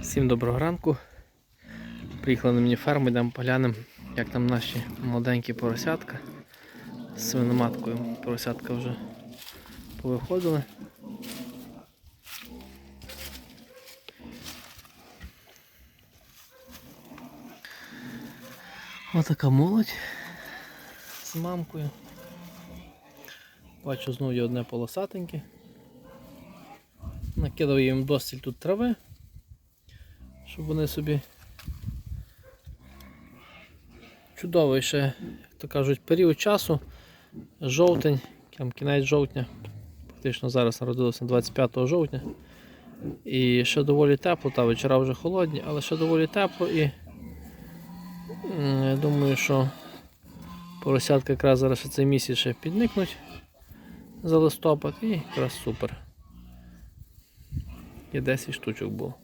Всім доброго ранку. Приїхали на міні-ферму, йдемо поглянемо, як там наші молоденькі поросятка з свиноматкою. Поросятка вже повиходили. Отака молодь з мамкою. Бачу, знову є одне полосатеньке. Накидав їм достіль тут трави, щоб вони собі чудовий ще, як то кажуть, період часу, жовтень, кінець жовтня, фактично зараз народилося 25 жовтня. І ще доволі тепло, та вечора вже холодні, але ще доволі тепло і я думаю, що поросятка якраз зараз цей місяць ще підникнуть за листопад і якраз супер. Є 10 штучок було.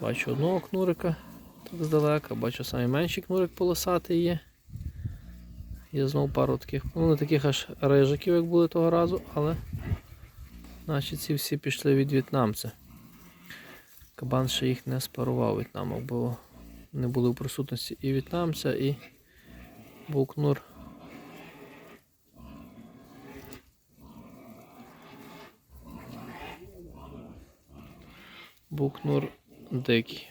Бачу одного кнурика так здалека, бачу самий менший кнурик полосатий є. Є знову пару таких, ну не таких аж рижиків, як були того разу, але наші ці всі пішли від в'єтнамця. Кабан ще їх не спарував в'єтнамок, бо не були в присутності і в'єтнамця, і був кнур. Був дикий.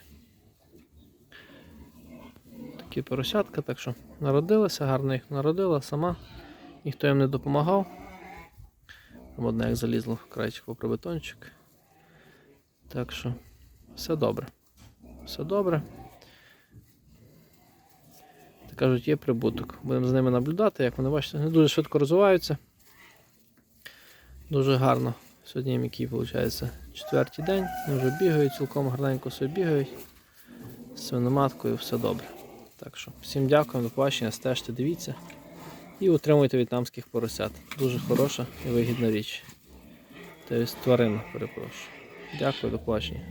Такі поросятка, так що народилася, гарно їх народила сама, ніхто їм не допомагав. Одне як залізло в крайчик попри бетончик. Так що все добре. Все добре. Так кажуть, є прибуток. Будемо за ними наблюдати, як вони бачите, вони дуже швидко розвиваються. Дуже гарно. Сьогодні який виходить четвертий день. Вони вже бігають, цілком гарненько собі бігають. З свиноматкою все добре. Так що всім дякую, до побачення, стежте, дивіться і утримуйте в'єтнамських поросят. Дуже хороша і вигідна річ. Тобто тварина, перепрошую. Дякую, до побачення.